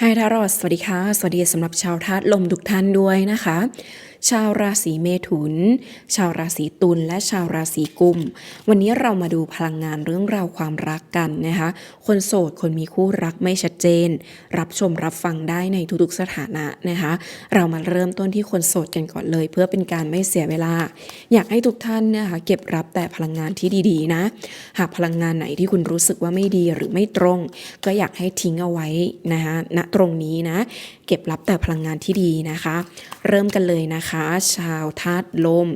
ไฮทารอสสวัสดีค่ะ สวัสดีสำหรับชาวธาตุลมทุกท่านด้วยนะคะชาวราศีเมถุน ชาวราศีตุลและชาวราศีกุม วันนี้เรามาดูพลังงานเรื่องราวความรักกันนะคะ คนโสดคนมีคู่รักไม่ชัดเจน รับชมรับฟังได้ในทุกๆสถานะนะคะ เรามาเริ่มต้นที่คนโสดกันก่อนเลย เพื่อเป็นการไม่เสียเวลา อยากให้ทุกท่านนะคะเก็บรับแต่พลังงานที่ดีๆนะ หากพลังงานไหนที่คุณรู้สึกว่าไม่ดีหรือไม่ตรง ก็อยากให้ทิ้งเอาไว้นะคะณตรงนี้นะ เก็บรับแต่พลังงานที่ดีนะคะ เริ่มกันเลยนะคะชาวธาตุลม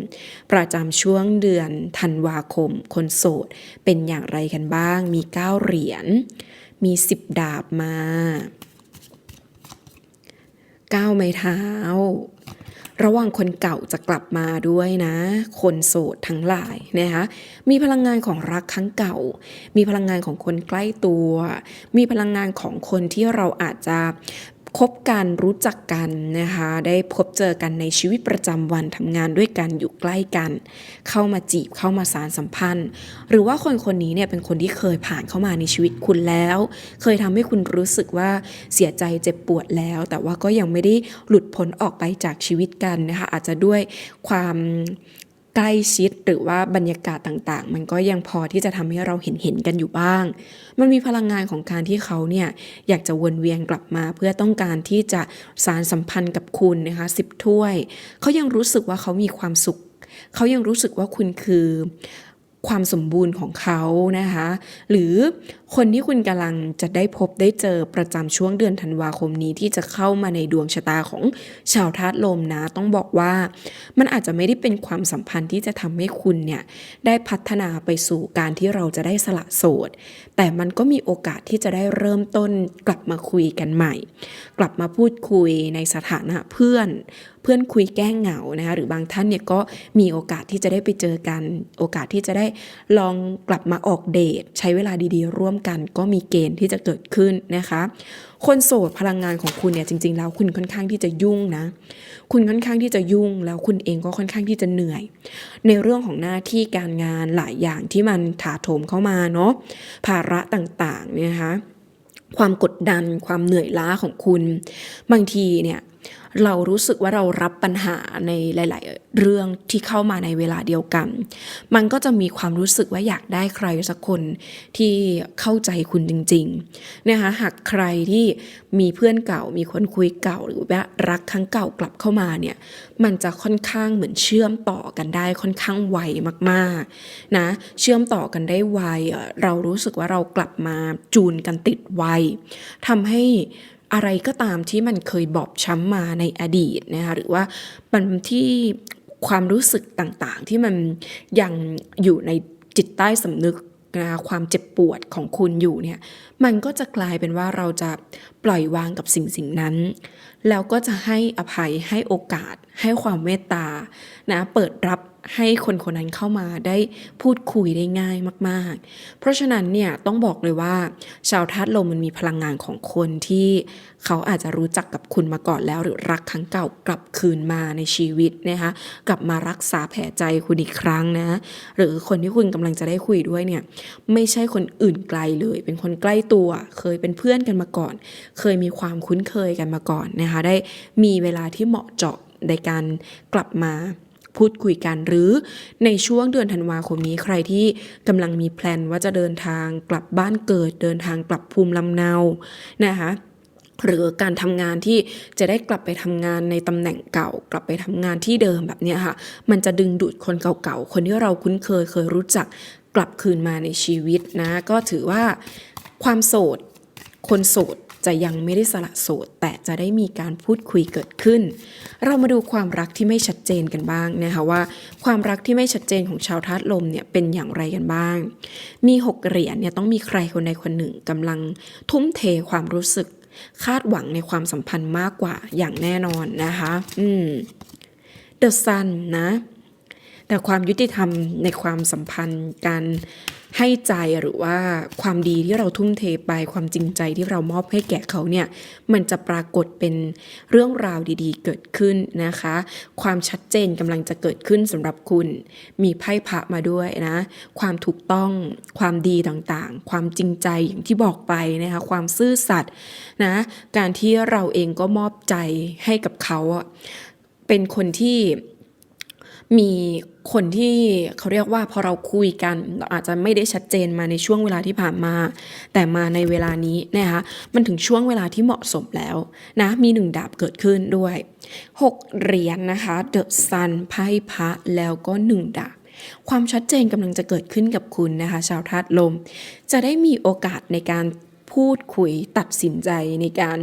ประจำช่วงเดือนธันวาคม คนโสด เป็นอย่างไรกันบ้าง มี 9 เหรียญ มี 10 ดาบมา 9 ไม้เท้า ระหว่างคนเก่าจะกลับมาด้วยนะ คนโสดทั้งหลายนะคะมีพลังงานของรักครั้งเก่า มีพลังงานของคนใกล้ตัว มีพลังงานของคนที่เราอาจจะ คบกันรู้จักกันนะคะ ได้พบเจอกันในชีวิตประจำวันทำงานด้วยกันอยู่ใกล้กัน เข้ามาจีบเข้ามาสารสัมพันธ์ หรือว่าคนคนนี้เนี่ยเป็นคนที่เคยผ่านเข้ามาในชีวิตคุณแล้ว เคยทำให้คุณรู้สึกว่าเสียใจเจ็บปวดแล้ว แต่ว่าก็ยังไม่ได้หลุดพ้นออกไปจากชีวิตกันนะคะ อาจจะด้วยความ ใกล้ชิดหรือว่าบรรยากาศต่างๆ มันก็ยังพอที่จะทำให้เราเห็นเห็นๆกันอยู่บ้าง มันมีพลังงานของการที่เขาเนี่ยอยากจะวนเวียนกลับมา เพื่อต้องการที่จะสารสัมพันธ์กับคุณนะคะสิบถ้วย เขายังรู้สึกว่าเขามีความสุข เขายังรู้สึกว่าคุณคือความสมบูรณ์ของเขานะคะ หรือ คนที่คุณกำลังจะได้พบได้เจอประจำช่วงเดือนธันวาคมนี้ที่จะเข้ามาในดวงชะตาของชาวธาตุลมนะ ต้องบอกว่า มันอาจจะไม่ได้เป็นความสัมพันธ์ที่จะทำให้คุณเนี่ยได้พัฒนาไปสู่การที่เราจะได้สละโสด แต่มันก็มีโอกาสที่จะได้เริ่มต้นกลับมาคุยกันใหม่ กลับมาพูดคุยในสถานะเพื่อนเพื่อนคุยแก้งเหงานะคะหรือบางท่านเนี่ยก็มีโอกาสที่จะได้ไปเจอกัน โอกาสที่จะได้ลองกลับมาออกเดทใช้เวลาดีๆ ร่วมกันก็มีเกณฑ์ที่จะเกิดขึ้นนะคะ คนโสดพลังงานของคุณเนี่ยจริง ๆ แล้วคุณค่อนข้างที่จะยุ่งนะ คุณค่อนข้างที่จะยุ่ง แล้วคุณเองก็ค่อนข้างที่จะเหนื่อย ในเรื่องของหน้าที่การงานหลายอย่างที่มันถาโถมเข้ามาเนาะภาระต่างๆเนี่ยนะคะความกดดันความเหนื่อยล้าของคุณ บางทีเนี่ย เรารู้สึกว่าเรารับปัญหาในหลาย ๆ เรื่องที่เข้ามาในเวลาเดียวกัน มันก็จะมีความรู้สึกว่าอยากได้ใครสักคนที่เข้าใจคุณจริง ๆ นะคะ หากใครที่มีเพื่อนเก่า มีคนคุยเก่า หรือว่ารักครั้งเก่ากลับเข้ามาเนี่ย มันจะค่อนข้างเหมือนเชื่อมต่อกันได้ค่อนข้างไวมาก ๆ นะ เชื่อมต่อกันได้ไว เรารู้สึกว่าเรากลับมาจูนกันติดไวทำให้ อะไรก็ตามที่มันเคยบอบช้ำมาในอดีตนะคะหรือว่ามันที่ความรู้สึกต่างๆ ที่มันยังอยู่ในจิตใต้สำนึกนะคะความเจ็บปวดของคุณอยู่เนี่ยมันก็จะกลายเป็นว่าเราจะปล่อยวางกับสิ่งสิ่งนั้น แล้วก็จะให้อภัยให้โอกาสให้ความเมตตานะเปิดรับ ให้คนคนนั้นเข้ามาได้พูดคุยได้ง่ายมาก ๆ เพราะฉะนั้นเนี่ยต้องบอกเลยว่า ชาวธาตุลมมันมีพลังงานของคนที่เขาอาจจะรู้จักกับคุณมาก่อนแล้ว หรือรักครั้งเก่ากลับคืนมาในชีวิตนะคะกลับมารักษาแผลใจคุณอีกครั้งนะ หรือคนที่คุณกำลังจะได้คุยด้วยเนี่ยไม่ใช่คนอื่นไกลเลย เป็นคนใกล้ตัว เคยเป็นเพื่อนกันมาก่อน เคยมีความคุ้นเคยกันมาก่อนนะคะได้มีเวลาที่เหมาะเจาะในการกลับมา พูดคุยกันหรือในช่วงเดือนธันวาคมนี้ใครที่กำลังมีแพลนว่าจะเดินทางกลับบ้านเกิดเดินทางกลับภูมิลำเนานะคะหรือการทำงานที่จะได้กลับไปทำงานในตำแหน่งเก่า กลับไปทำงานที่เดิมแบบนี้ค่ะ มันจะดึงดูดคนเก่าๆ คนที่เราคุ้นเคยเคยรู้จักกลับคืนมาในชีวิตนะ ก็ถือว่าความโสด คนโสด จะยังไม่ได้สละโสด แต่จะได้มีการพูดคุยเกิดขึ้น เรามาดูความรักที่ไม่ชัดเจนกันบ้างนะคะว่า ความรักที่ไม่ชัดเจนของชาวธาตุลมเนี่ยเป็นอย่างไรกันบ้าง มีหกเหรียญเนี่ยต้องมีใครคนใดคนหนึ่งกำลังทุ่มเทความรู้สึก คาดหวังในความสัมพันธ์มากกว่าอย่างแน่นอนนะคะ อืม The Sun นะ แต่ความยุติธรรมในความสัมพันธ์การให้ใจหรือว่าความดีที่เราทุ่มเทไปความจริงใจที่เรามอบให้แก่เขาเนี่ยมันจะปรากฏเป็นเรื่องราวดีๆ เกิดขึ้นนะคะ ความชัดเจนกำลังจะเกิดขึ้นสำหรับคุณ มีไพ่พระมาด้วยนะความถูกต้องความดีต่างๆ ความจริงใจอย่างที่บอกไปนะคะความซื่อสัตย์นะการที่เราเองก็มอบใจให้กับเขาเป็นคนที่ มีคนที่เขาเรียกว่าพอเราคุยกันเราอาจจะไม่ได้ชัดเจนมาในช่วงเวลาที่ผ่านมา แต่มาในเวลานี้นะคะมันถึงช่วงเวลาที่เหมาะสมแล้วนะมีหนึ่งดาบเกิดขึ้นด้วยหกเหรียญนนะคะเดอะซันไพ่พระแล้วก็หนึ่งดาบ ความชัดเจนกำลังจะเกิดขึ้นกับคุณนะคะ ชาวธาตุลม จะได้มีโอกาสในการ พูดคุยตัดสินใจในการ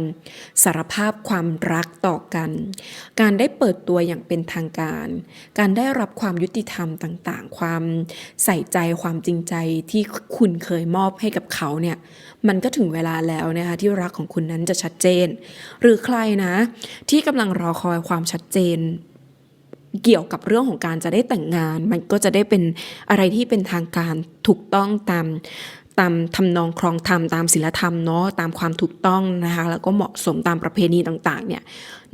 สารภาพความรักต่อกัน การได้เปิดตัวอย่างเป็นทางการ การได้รับความยุติธรรมต่างๆ ความใส่ใจความจริงใจที่คุณเคยมอบให้กับเขาเนี่ยมันก็ถึงเวลาแล้วนะคะที่รักของคุณนั้นจะชัดเจน หรือใครนะ ที่กำลังรอคอยความชัดเจนเกี่ยวกับเรื่องของการจะได้แต่งงาน มันก็จะได้เป็นอะไรที่เป็นทางการถูกต้องตาม ตามทำนองครองธรรมตามศีลธรรมเนาะตามความถูกต้องนะคะแล้วก็เหมาะสมตามประเพณีต่างๆเนี่ย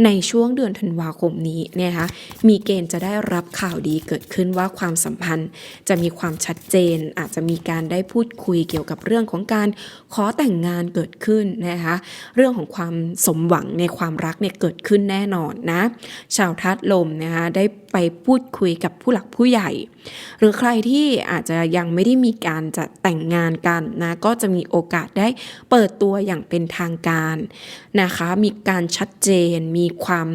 ในช่วงเดือนธันวาคมนี้เนี่ยนะคะมีเกณฑ์จะได้รับข่าวดีเกิดขึ้นว่าความสัมพันธ์ จะมีความชัดเจน อาจจะมีการได้พูดคุยเกี่ยวกับเรื่องของการขอแต่งงานเกิดขึ้นนะคะเรื่องของความสมหวังในความรักเนี่ยเกิดขึ้นแน่นอนนะชาวทัดลมนะคะได้ไปพูดคุยกับผู้หลักผู้ใหญ่ หรือใครที่อาจจะยังไม่ได้มีการจะแต่งงานกันนะก็จะมีโอกาสได้เปิดตัวอย่างเป็นทางการนะคะมีการชัดเจนมีความ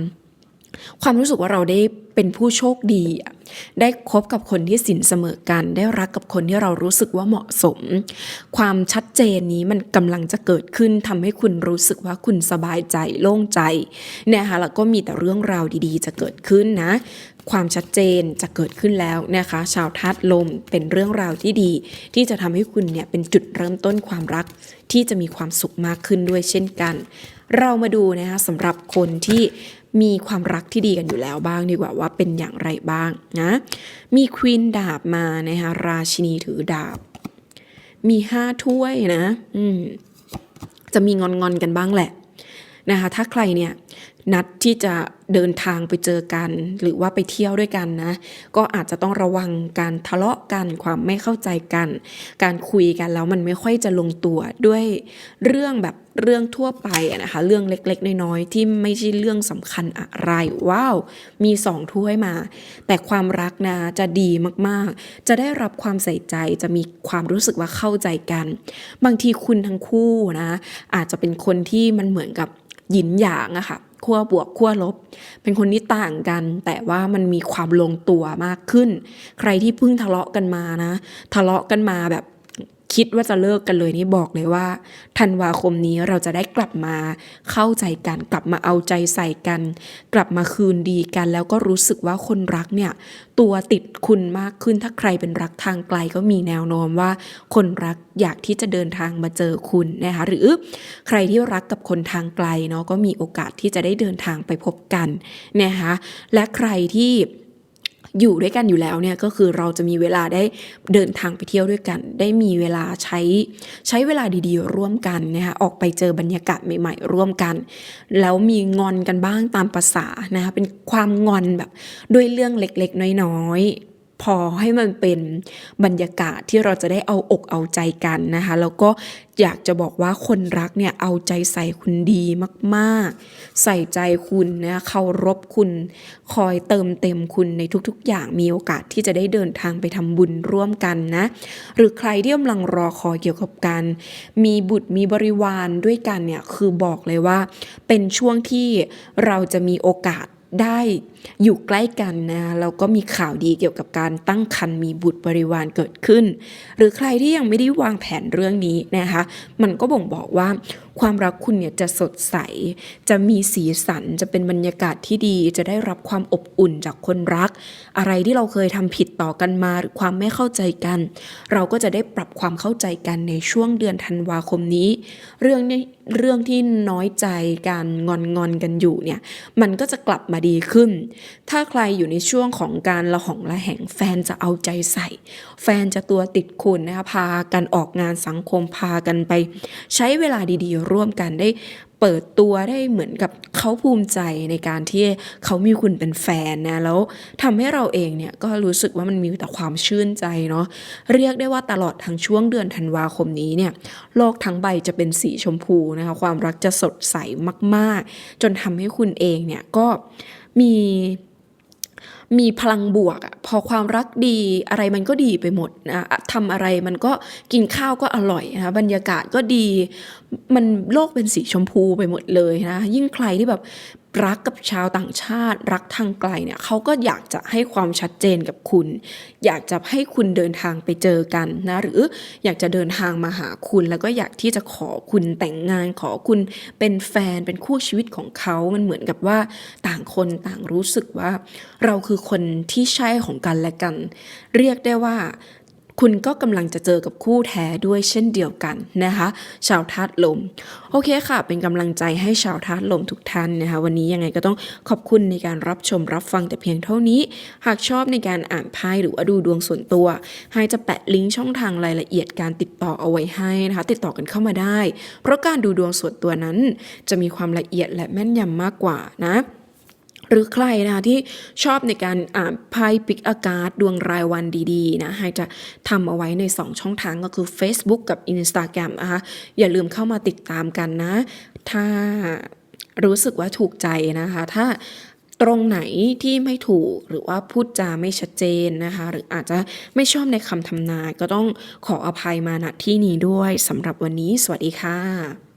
ความรู้สึกว่าเราได้ เป็นผู้โชคดี ได้คบกับคนที่สินเสมอกัน ได้รักกับคนที่เรารู้สึกว่าเหมาะสม ความชัดเจนนี้มันกำลังจะเกิดขึ้นทำให้คุณรู้สึกว่าคุณสบายใจโล่งใจนะคะแล้วก็มีแต่เรื่องราวดีๆ จะเกิดขึ้นนะ ความชัดเจนจะเกิดขึ้นแล้วนะคะ ชาวธาตุลมเป็นเรื่องราวที่ดี ที่จะทำให้คุณเนี่ยเป็นจุดเริ่มต้นความรักที่จะมีความสุขมากขึ้นด้วยเช่นกัน เรามาดูนะคะสำหรับคนที่ มีความรักที่ดีกันอยู่แล้วบ้างดีกว่าว่าเป็นอย่างไรบ้างนะ มีควีนดาบมานะคะราชินีถือดาบ มีห้าถ้วยนะ อืมจะมีงอนงอนๆกันบ้างแหละนะคะถ้าใครเนี่ยนัดที่จะเดินทางไปเจอกัน หรือว่าไปเที่ยวด้วยกันนะ ก็อาจจะต้องระวังการทะเลาะกันความไม่เข้าใจกัน การคุยกันแล้วมันไม่ค่อยจะลงตัวด้วยเรื่องแบบเรื่องทั่วไปนะคะ เรื่องเล็กๆ น้อยๆที่ไม่ใช่เรื่องสำคัญอะไรว้าวมีสองถ้วยมา แต่ความรักนะจะดีมากๆ จะได้รับความใส่ใจจะมีความรู้สึกว่าเข้าใจกัน บางทีคุณทั้งคู่นะ อาจจะเป็นคนที่มันเหมือนกับหยินหยางอะค่ะ ขั้วบวกขั้วลบ เป็นคนที่ต่างกัน แต่ว่ามันมีความลงตัวมากขึ้น ใครที่เพิ่งทะเลาะกันมานะ ทะเลาะกันมาแบบ คิดว่าจะเลิกกันเลยนี่บอกเลยว่าธันวาคมนี้เราจะได้กลับมาเข้าใจกัน กลับมาเอาใจใส่กัน กลับมาคืนดีกัน แล้วก็รู้สึกว่าคนรักเนี่ยตัวติดคุณมากขึ้นถ้าใครเป็นรักทางไกลก็มีแนวโน้มว่า คนรักอยากที่จะเดินทางมาเจอคุณนะคะหรือใครที่รักกับคนทางไกลเนาะก็มีโอกาสที่จะได้เดินทางไปพบกันนะคะและใครที่ อยู่ด้วยกันอยู่แล้วเนี่ยก็คือเราจะมีเวลาได้เดินทางไปเที่ยวด้วยกัน ได้มีเวลาใช้ใช้เวลาดีๆ ร่วมกันนะคะออกไปเจอบรรยากาศใหม่ ๆ ร่วมกัน แล้วมีงอนกันบ้างตามภาษานะคะเป็นความงอนแบบด้วยเรื่องเล็กๆ น้อยๆ พอให้มันเป็นบรรยากาศที่เราจะได้เอาอกเอาใจกันนะคะ แล้วก็อยากจะบอกว่าคนรักเนี่ยเอาใจใส่คุณดีมากๆ ใส่ใจคุณนะเคารพคุณคอยเติมเต็มคุณในทุกๆ อย่างมีโอกาสที่จะได้เดินทางไปทำบุญร่วมกันนะ หรือใครที่กำลังรอคอยเกี่ยวกับการมีบุตรมีบริวารด้วยกันเนี่ยคือบอกเลยว่า เป็นช่วงที่เราจะมีโอกาสได้ อยู่ใกล้กันนะแล้วก็มีข่าวดีเกี่ยวกับการตั้งครรภ์มีบุตรบริวารเกิดขึ้น หรือใครที่ยังไม่ได้วางแผนเรื่องนี้นะคะ มันก็บ่งบอกว่าความรักคุณเนี่ยจะสดใส จะมีสีสัน จะเป็นบรรยากาศที่ดี จะได้รับความอบอุ่นจากคนรัก อะไรที่เราเคยทำผิดต่อกันมาหรือความไม่เข้าใจกัน เราก็จะได้ปรับความเข้าใจกันในช่วงเดือนธันวาคมนี้ เรื่องนี้เรื่องที่น้อยใจการงอนงอนกันอยู่เนี่ย มันก็จะกลับมาดีขึ้นถ้าใครอยู่ในช่วงของการละหองละแหงแฟนจะเอาใจใส่ แฟนจะตัวติดคุณนะคะพากันออกงานสังคมพากันไป ใช้เวลาดีๆ ร่วมกันได้เปิดตัวได้เหมือนกับเขาภูมิใจในการที่เขามีคุณเป็นแฟนนะแล้วทำให้เราเองเนี่ยก็รู้สึกว่ามันมีแต่ความชื่นใจเนาะเรียกได้ว่าตลอดทั้งช่วงเดือนธันวาคมนี้เนี่ยโลกทั้งใบจะเป็นสีชมพูนะคะความรักจะสดใสมาก ๆ จนทำให้คุณเองเนี่ยก็ มี มีพลังบวกอะพอความรักดีอะไรมันก็ดีไปหมดนะทำอะไรมันก็กินข้าวก็อร่อยนะคะบรรยากาศก็ดี มันโลกเป็นสีชมพูไปหมดเลยนะ ยิ่งใครที่แบบรักกับชาวต่างชาติ รักทางไกลเนี่ยเขาก็อยากจะให้ความชัดเจนกับคุณ อยากจะให้คุณเดินทางไปเจอกันนะ หรืออยากจะเดินทางมาหาคุณ แล้วก็อยากที่จะขอคุณแต่งงานขอคุณเป็นแฟนเป็นคู่ชีวิตของเขา มันเหมือนกับว่าต่างคนต่างรู้สึกว่า เราคือคนที่ใช่ของกันและกัน เรียกได้ว่า คุณก็กำลังจะเจอกับคู่แท้ด้วยเช่นเดียวกันนะคะ ชาวธาตุลม โอเคค่ะ เป็นกำลังใจให้ชาวธาตุลมทุกท่านนะคะ วันนี้ยังไงก็ต้องขอบคุณในการรับชมรับฟังแต่เพียงเท่านี้ หากชอบในการอ่านไพ่หรือว่าดูดวงส่วนตัว ให้จะแปะลิงก์ช่องทางรายละเอียดการติดต่อเอาไว้ให้นะคะ ติดต่อกันเข้ามาได้ เพราะการดูดวงส่วนตัวนั้น จะมีความละเอียดและแม่นยำมากกว่านะ หรือใครนะคะที่ชอบในการอ่านไพ่ปิกอากาศดวงรายวันดีๆนะให้จะทำเอาไว้ใน 2 ช่องทางก็คือ Facebook กับ Instagram นะคะอย่าลืมเข้ามาติดตามกันนะ ถ้ารู้สึกว่าถูกใจนะคะ ถ้าตรงไหนที่ไม่ถูกหรือว่าพูดจาไม่ชัดเจนนะคะ หรืออาจจะไม่ชอบในคำทำนายก็ต้องขออภัยมาณที่นี้ด้วยสำหรับวันนี้ สวัสดีค่ะ